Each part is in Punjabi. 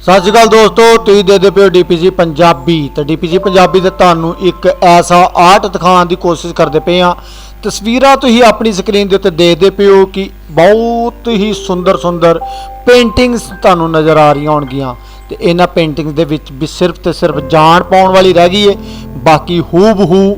ਸਤਿ ਸ਼੍ਰੀ ਅਕਾਲ ਦੋਸਤੋ ਤੁਸੀਂ ਦੇਖਦੇ ਪਿਓ ਡੀਪੀਜੀ ਪੰਜਾਬੀ। ਤੇ ਡੀਪੀਜੀ ਪੰਜਾਬੀ ਤੇ ਤੁਹਾਨੂੰ ਇੱਕ ਐਸਾ ਆਰਟ ਦਿਖਾਉਣ ਦੀ ਕੋਸ਼ਿਸ਼ ਕਰਦੇ ਪਏ ਆ ਤਸਵੀਰਾਂ ਤੁਸੀਂ ਆਪਣੀ ਸਕਰੀਨ ਦੇ ਉੱਤੇ ਦੇਖਦੇ ਪਿਓ ਕਿ ਬਹੁਤ ਹੀ ਸੁੰਦਰ ਸੁੰਦਰ ਪੇਂਟਿੰਗਸ ਤੁਹਾਨੂੰ ਨਜ਼ਰ ਆ ਰਹੀਆਂ ਹੋਣਗੀਆਂ। ਤੇ ਇਹਨਾਂ ਪੇਂਟਿੰਗਸ ਦੇ ਵਿੱਚ ਵੀ ਸਿਰਫ ਤੇ ਸਿਰਫ ਜਾਨ ਪਾਉਣ ਵਾਲੀ ਰਹਿ ਗਈ ਏ। ਬਾਕੀ ਹੂਬਹੂ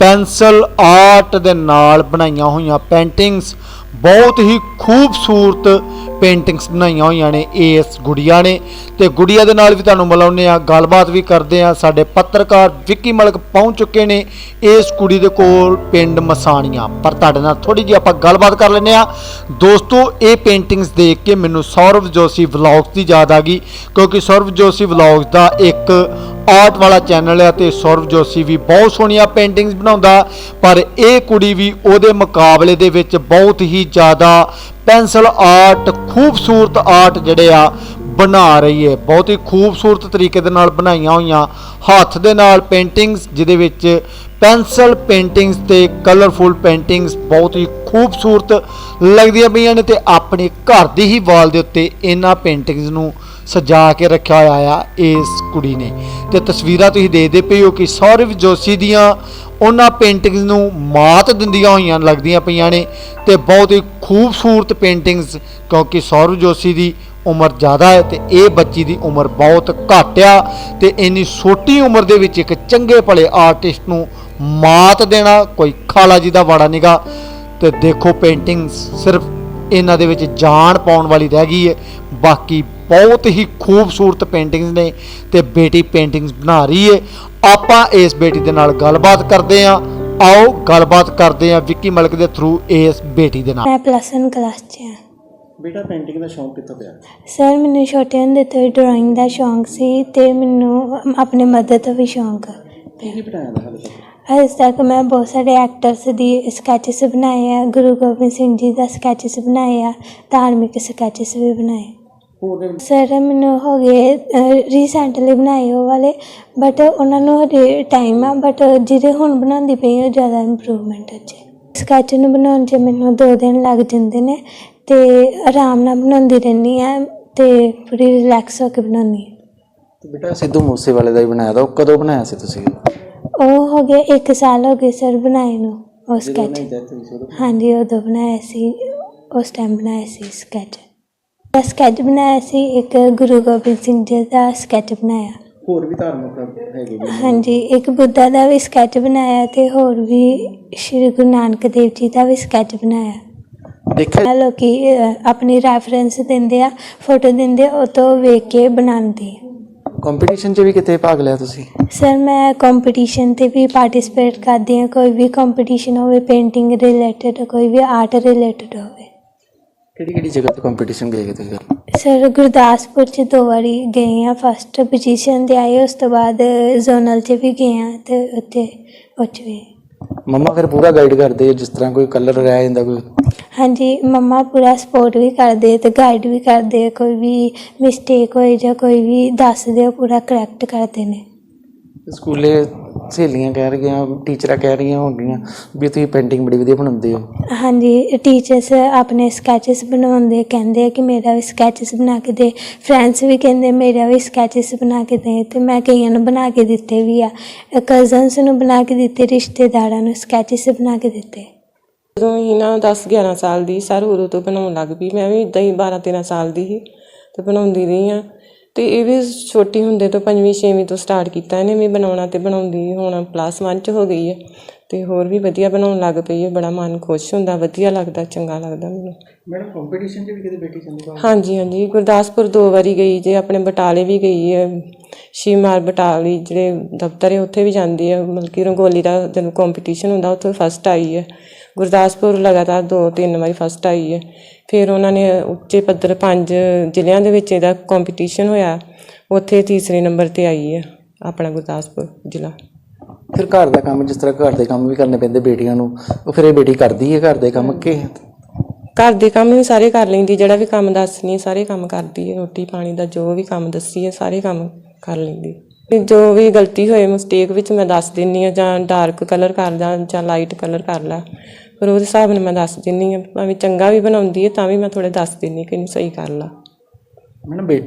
ਪੈਨਸਲ ਆਰਟ ਦੇ ਨਾਲ ਬਣਾਈਆਂ ਹੋਈਆਂ ਪੇਂਟਿੰਗਸ। ਬਹੁਤ ਹੀ ਖੂਬਸੂਰਤ ਪੇਂਟਿੰਗਸ ਬਣਾਈਆਂ ਹੋਈਆਂ ਨੇ ਇਸ ਗੁੜੀਆ ਨੇ। ਤੇ ਗੁੜੀਆ ਦੇ ਨਾਲ ਵੀ ਤੁਹਾਨੂੰ ਮਿਲਾਉਂਦੇ ਆ ਗੱਲਬਾਤ ਵੀ ਕਰਦੇ ਆ ਸਾਡੇ ਪੱਤਰਕਾਰ ਵਿੱਕੀ ਮਲਕ ਪਹੁੰਚ ਚੁੱਕੇ ਨੇ ਇਸ ਕੁੜੀ ਦੇ ਕੋਲ ਪਿੰਡ ਮਸਾਣੀਆਂ। ਪਰ ਤੁਹਾਡੇ ਨਾਲ ਥੋੜੀ ਜਿਹੀ ਆਪਾਂ ਗੱਲਬਾਤ ਕਰ ਲੈਂਦੇ ਆ ਦੋਸਤੋ, ਇਹ ਪੇਂਟਿੰਗਸ ਦੇਖ ਕੇ ਮੈਨੂੰ ਸੌਰਵ ਜੋਸ਼ੀ ਵਲੌਗਸ ਦੀ ਯਾਦ ਆ ਗਈ। ਕਿਉਂਕਿ ਸੌਰਵ ਜੋਸ਼ੀ ਵਲੌਗਸ ਦਾ ਇੱਕ ਆਰਟ ਵਾਲਾ ਚੈਨਲ ਹੈ ਤੇ ਸੌਰਵ ਜੋਸ਼ੀ ਵੀ ਬਹੁਤ ਸੋਹਣੀਆਂ ਪੇਂਟਿੰਗਸ ਬਣਾਉਂਦਾ, ਪਰ ਇਹ ਕੁੜੀ ਵੀ ਉਹਦੇ ਮੁਕਾਬਲੇ ਦੇ ਵਿੱਚ ਬਹੁਤ ਹੀ ਜ਼ਿਆਦਾ ਪੈਨਸਲ ਆਰਟ ਖੂਬਸੂਰਤ ਆਰਟ ਜਿਹੜੇ ਆ ਬਣਾ ਰਹੀ ਹੈ। ਬਹੁਤ ਹੀ ਖੂਬਸੂਰਤ ਤਰੀਕੇ ਦੇ ਨਾਲ ਬਣਾਈਆਂ ਹੋਈਆਂ ਹੱਥ ਦੇ ਨਾਲ ਪੇਂਟਿੰਗਸ ਜਿਹਦੇ ਵਿੱਚ ਪੈਨਸਲ ਪੇਂਟਿੰਗਸ ਤੇ ਕਲਰਫੁਲ ਪੇਂਟਿੰਗਸ ਬਹੁਤ ਹੀ ਖੂਬਸੂਰਤ ਲੱਗਦੀਆਂ ਪਈਆਂ ਨੇ ਤੇ ਆਪਣੇ ਘਰ ਦੀ ਹੀ ਵਾਲ ਦੇ ਉੱਤੇ ਇਹਨਾਂ ਪੇਂਟਿੰਗਸ ਨੂੰ ਸਜਾ ਕੇ ਰੱਖਿਆ ਹੋਇਆ ਆ ਇਸ ਕੁੜੀ ਨੇ। ਤੇ ਤਸਵੀਰਾਂ ਤੁਸੀਂ ਦੇਖਦੇ ਪਏ ਹੋ ਕਿ ਸੌਰਵ ਜੋਸ਼ੀ ਦੀਆਂ ਉਹਨਾਂ ਪੇਂਟਿੰਗਸ ਨੂੰ ਮਾਤ ਦਿੰਦੀਆਂ ਹੋਈਆਂ ਲੱਗਦੀਆਂ ਪਈਆਂ ਨੇ ਤੇ ਬਹੁਤ ਹੀ ਖੂਬਸੂਰਤ ਪੇਂਟਿੰਗਸ ਕਿਉਂਕਿ ਸੌਰਵ ਜੋਸ਼ੀ ਦੀ ਉਮਰ ਜ਼ਿਆਦਾ ਹੈ ਤੇ ਇਹ ਬੱਚੀ ਦੀ ਉਮਰ ਬਹੁਤ ਘੱਟ ਆ ਤੇ ਇੰਨੀ ਛੋਟੀ ਉਮਰ ਦੇ ਵਿੱਚ ਇੱਕ ਚੰਗੇ ਭਲੇ ਆਰਟਿਸਟ ਨੂੰ ਮਾਤ ਦੇਣਾ ਕੋਈ ਖਾਲਾ ਜੀ ਦਾ ਵਾੜਾ ਨਿਗਾ। ਤੇ ਦੇਖੋ ਪੇਂਟਿੰਗ ਸਿਰਫ ਇਹਨਾਂ ਦੇ ਵਿੱਚ ਜਾਨ ਪਾਉਣ ਵਾਲੀ ਰਹਿ ਗਈ ਹੈ। ਬਾਕੀ ਬਹੁਤ ਹੀ ਖੂਬਸੂਰਤ ਪੇਂਟਿੰਗਸ ਨੇ ਤੇ ਬੇਟੀ ਪੇਂਟਿੰਗਸ ਬਣਾ ਰਹੀ ਹੈ। ਆਪਾਂ ਇਸ ਬੇਟੀ ਦੇ ਨਾਲ ਗੱਲਬਾਤ ਕਰਦੇ ਹਾਂ। ਆਓ ਗੱਲਬਾਤ ਕਰਦੇ ਹਾਂ ਵਿੱਕੀ ਮਲਕ ਦੇ ਥਰੂ ਇਸ ਬੇਟੀ ਦੇ ਨਾਲ। ਮੈਂ ਪਲੱਸ 1 ਕਲਾਸ 'ਚ ਹਾਂ। ਬੇਟਾ ਪੇਂਟਿੰਗ ਦਾ ਸ਼ੌਂਕ ਕਿੱਥੋਂ ਪਿਆ? ਸਰ ਮੈਨੂੰ ਛੋਟੇ ਹੁੰਦੇ ਤੋਂ ਹੀ ਡਰਾਇੰਗ ਦਾ ਸ਼ੌਂਕ ਸੀ ਤੇ ਮੈਨੂੰ ਆਪਣੇ ਮਦਰ ਤੋਂ ਵੀ ਸ਼ੌਂਕ ਹੈ ਕੀ ਕੀ ਬਣਾਇਆ ਦਾ ਹਾਲੇ ਤੱਕ ਅਜੇ ਤੱਕ ਮੈਂ ਬਹੁਤ ਸਾਰੇ ਐਕਟਰਸ ਦੀ ਸਕੈਚਸ ਬਣਾਏ ਆ ਗੁਰੂ ਗੋਬਿੰਦ ਸਿੰਘ ਜੀ ਦਾ ਸਕੈਚਸ ਬਣਾਏ ਆ ਧਾਰਮਿਕ ਸਕੈਚਸ ਵੀ ਬਣਾਏ। ਹੋਰ ਸਰ ਮੈਨੂੰ ਹੋ ਗਏ ਰੀਸੈਂਟਲੀ ਬਣਾਏ ਉਹ ਵਾਲੇ ਬਟ ਉਹਨਾਂ ਨੂੰ ਹਜੇ ਟਾਈਮ ਆ ਬਟ ਜਿਹੜੇ ਹੁਣ ਬਣਾਉਂਦੀ ਪਈ ਉਹ ਜ਼ਿਆਦਾ ਇੰਪਰੂਵਮੈਂਟ ਹੈ ਜੀ। ਸਕੈਚ ਨੂੰ ਬਣਾਉਣ 'ਚ ਮੈਨੂੰ 2 ਦਿਨ ਲੱਗ ਜਾਂਦੇ ਨੇ ਤੇ ਆਰਾਮ ਨਾਲ ਬਣਾਉਂਦੀ ਰਹਿੰਦੀ ਆ ਤੇ ਪੂਰੀ ਰਿਲੈਕਸ ਹੋ ਕੇ ਬਣਾਉਂਦੀ ਤੇ ਬੇਟਾ ਸਿੱਧੂ ਮੂਸੇਵਾਲੇ ਦਾ ਹੀ ਬਣਾਇਆ ਦਾ ਉਹ ਕਦੋਂ ਬਣਾਇਆ ਸੀ ਤੁਸੀਂ? ਉਹ ਹੋ ਗਿਆ 1 ਸਾਲ ਹੋ ਗਏ ਸਰ ਬਣਾਏ ਨੂੰ ਉਹ ਸਕੈਚ ਹਾਂਜੀ ਉਦੋਂ ਬਣਾਇਆ ਸੀ ਉਸ ਟਾਈਮ ਬਣਾਇਆ ਸੀ ਸਕੈਚ ਸਕੈਚ ਬਣਾਇਆ ਸੀ ਇੱਕ ਗੁਰੂ ਗੋਬਿੰਦ ਸਿੰਘ ਜੀ ਦਾ ਸਕੈਚ ਬਣਾਇਆ। ਹੋਰ ਵੀ ਧਾਰਮਿਕ ਹੈਗੇ ਨੇ। ਹਾਂਜੀ ਇੱਕ ਬੁੱਧਾ ਦਾ ਵੀ ਸਕੈਚ ਬਣਾਇਆ ਤੇ ਹੋਰ ਵੀ ਸ਼੍ਰੀ ਗੁਰੂ ਨਾਨਕ ਦੇਵ ਜੀ ਦਾ ਵੀ ਸਕੈਚ ਬਣਾਇਆ। ਦੇਖਿਆ ਲੋਕੀ ਆਪਣੀ ਰੈਫਰੈਂਸ ਦਿੰਦੇ ਆ ਫੋਟੋ ਦਿੰਦੇ ਆ, ਉਹ ਤੋਂ ਵੇਖ ਕੇ ਬਣਾਉਂਦੇ ਕੰਪੀਟੀਸ਼ਨ 'ਚ ਵੀ ਕਿਤੇ ਭਾਗ ਲਿਆ ਤੁਸੀਂ? ਸਰ ਮੈਂ ਕੰਪੀਟੀਸ਼ਨ ਤੇ ਵੀ ਪਾਰਟਿਸਿਪੇਟ ਕਰਦੀ ਹਾਂ ਕੋਈ ਵੀ ਕੰਪੀਟੀਸ਼ਨ ਹੋਵੇ ਪੇਂਟਿੰਗ ਰਿਲੇਟਡ ਕੋਈ ਵੀ ਆਰਟ ਰਿਲੇਟਡ ਹੋਵੇ। ਕਿਹੜੀ ਕਿਹੜੀ ਜਗ੍ਹਾ ਤੇ ਕੰਪੀਟੀਸ਼ਨ ਗਏ ਤੁਸੀਂ ਸਰ ਗੁਰਦਾਸਪੁਰ ਚ ਦੋ ਵਾਰੀ ਗਏ ਆ ਫਸਟ ਪੋਜੀਸ਼ਨ ਤੇ ਆਏ ਉਸ ਤੋਂ ਬਾਅਦ ਜ਼ੋਨਲ ਚ ਵੀ ਗਏ ਆ ਤੇ ਉੱਥੇ ਉੱਚ ਵੀ। ਮੰਮਾ ਫਿਰ ਪੂਰਾ ਗਾਈਡ ਕਰਦੇ ਆ, ਜਿਸ ਤਰ੍ਹਾਂ ਕੋਈ ਕਲਰ ਰਹਿ ਜਾਂਦਾ ਕੋਈ? ਹਾਂਜੀ ਮੰਮਾ ਪੂਰਾ ਸਪੋਰਟ ਵੀ ਕਰਦੇ ਤੇ ਗਾਈਡ ਵੀ ਕਰਦੇ ਕੋਈ ਵੀ ਮਿਸਟੇਕ ਹੋਏ ਜਾਂ ਕੋਈ ਵੀ ਦੱਸਦੇ ਉਹ ਪੂਰਾ ਕਰੈਕਟ ਕਰਦੇ ਨੇ। ਸਕੂਲੇ ਸਹੇਲੀਆਂ ਕਹਿ ਰਹੀਆਂ ਟੀਚਰਾਂ ਕਹਿ ਰਹੀਆਂ ਹੋਣਗੀਆਂ ਵੀ ਤੁਸੀਂ ਪੇਂਟਿੰਗ ਬੜੀ ਵਧੀਆ ਬਣਾਉਂਦੇ ਹੋ। ਹਾਂਜੀ ਟੀਚਰਸ ਆਪਣੇ ਸਕੈਚਸ ਬਣਾਉਂਦੇ ਕਹਿੰਦੇ ਆ ਕਿ ਮੇਰਾ ਵੀ ਸਕੈਚਸ ਬਣਾ ਕੇ ਦੇ। ਫਰੈਂਡਸ ਵੀ ਕਹਿੰਦੇ ਮੇਰਾ ਵੀ ਸਕੈਚਸ ਬਣਾ ਕੇ ਦੇ। ਤੇ ਮੈਂ ਕਈਆਂ ਨੂੰ ਬਣਾ ਕੇ ਦਿੱਤੇ ਵੀ ਆ। ਕਜ਼ਨਸ ਨੂੰ ਬਣਾ ਕੇ ਦਿੱਤੇ ਰਿਸ਼ਤੇਦਾਰਾਂ ਨੂੰ ਸਕੈਚਸ ਬਣਾ ਕੇ ਦਿੱਤੇ। ਜਦੋਂ ਹੀ ਨਾ 10 11 ਸਾਲ ਦੀ ਸਰ ਉਦੋਂ ਤੋਂ ਬਣਾਉਣ ਲੱਗ ਪਈ। ਮੈਂ ਵੀ ਇਦਾਂ ਹੀ 12 13 ਸਾਲ ਦੀ ਸੀ ਤੇ ਬਣਾਉਂਦੀ ਰਹੀ ਆ ਤੇ ਇਹ ਵੀ ਛੋਟੀ ਹੁੰਦੇ ਤੋਂ ਪੰਜਵੀਂ ਛੇਵੀਂ ਤੋਂ ਸਟਾਰਟ ਕੀਤਾ ਇਹਨੇ ਵੀ ਬਣਾਉਣਾ ਤੇ ਬਣਾਉਂਦੀ ਹੁਣ ਪਲੱਸ 1 ਚ ਹੋ ਗਈ ਹੈ ਤੇ ਹੋਰ ਵੀ ਵਧੀਆ ਬਣਾਉਣ ਲੱਗ ਪਈ ਹੈ ਬੜਾ ਮਨ ਖੁਸ਼ ਹੁੰਦਾ ਵਧੀਆ ਲੱਗਦਾ ਚੰਗਾ ਲੱਗਦਾ ਮੈਨੂੰ। ਮੈਡਮ ਕੰਪੀਟੀਸ਼ਨ 'ਚ ਵੀ ਕਿਤੇ ਬੇਟੀ ਚੰਗੀ ਹਾਂਜੀ ਹਾਂਜੀ ਗੁਰਦਾਸਪੁਰ ਦੋ ਵਾਰੀ ਗਈ ਜੇ ਆਪਣੇ ਬਟਾਲੇ ਵੀ ਗਈ ਹੈ। ਸ਼ੀਮਾਰ ਬਟਾਲੀ ਜਿਹੜੇ ਦਫ਼ਤਰ ਹੈ ਉੱਥੇ ਵੀ ਜਾਂਦੀ ਹੈ। ਮਤਲਬ ਕਿ ਰੰਗੋਲੀ ਦਾ ਜਦੋਂ ਕੰਪੀਟੀਸ਼ਨ ਹੁੰਦਾ ਉੱਥੇ ਫਸਟ ਆਈ ਹੈ। ਗੁਰਦਾਸਪੁਰ ਲਗਾਤਾਰ ਦੋ ਤਿੰਨ ਵਾਰੀ ਫਸਟ ਆਈ ਹੈ। ਫਿਰ ਉਹਨਾਂ ਨੇ ਉੱਚੇ ਪੱਧਰ ਪੰਜ ਜ਼ਿਲ੍ਹਿਆਂ ਦੇ ਵਿੱਚ ਇਹਦਾ ਕੰਪੀਟੀਸ਼ਨ ਹੋਇਆ। ਉੱਥੇ ਤੀਸਰੇ ਨੰਬਰ ਤੇ ਆਈ ਹੈ ਆਪਣਾ ਗੁਰਦਾਸਪੁਰ ਜ਼ਿਲ੍ਹਾ। ਫਿਰ ਘਰ ਦਾ ਕੰਮ ਜਿਸ ਤਰ੍ਹਾਂ ਘਰ ਦੇ ਕੰਮ ਵੀ ਕਰਨੇ ਪੈਂਦੇ ਬੇਟੀਆਂ ਨੂੰ ਉਹ ਫਿਰ ਇਹ ਬੇਟੀ ਕਰਦੀ ਹੈ ਘਰ ਦੇ ਕੰਮ ਕਿ? ਘਰ ਦੇ ਕੰਮ ਵੀ ਸਾਰੇ ਕਰ ਲੈਂਦੀ ਜਿਹੜਾ ਵੀ ਕੰਮ ਦੱਸਣੀ ਸਾਰੇ ਕੰਮ ਕਰਦੀ ਹੈ। ਰੋਟੀ ਪਾਣੀ ਦਾ ਜੋ ਵੀ ਕੰਮ ਦੱਸੀ ਹੈ ਸਾਰੇ ਕੰਮ ਕਰ ਲੈਂਦੀ। ਤੇ ਜੋ ਵੀ ਗਲਤੀ ਹੋਏ ਮਿਸਟੇਕ ਵਿੱਚ ਮੈਂ ਦੱਸ ਦਿੰਨੀ ਆ ਜਾਂ ਡਾਰਕ ਕਲਰ ਕਰ ਲਾ ਜਾਂ ਲਾਈਟ ਕਲਰ ਕਰ ਲਾ। ਪਰ ਉਹਦੇ ਹਿਸਾਬ ਨਾਲ ਮੈਂ ਦੱਸ ਦਿੰਨੀ ਆ। ਭਾਵੇਂ ਚੰਗਾ ਵੀ ਬਣਾਉਂਦੀ ਹੈ ਤਾਂ ਵੀ ਮੈਂ ਥੋੜੇ ਦੱਸ ਦਿੰਨੀ ਕਿ ਇਹਨੂੰ ਸਹੀ ਕਰ ਲਾ। ਮੈਡਮ ਬੇ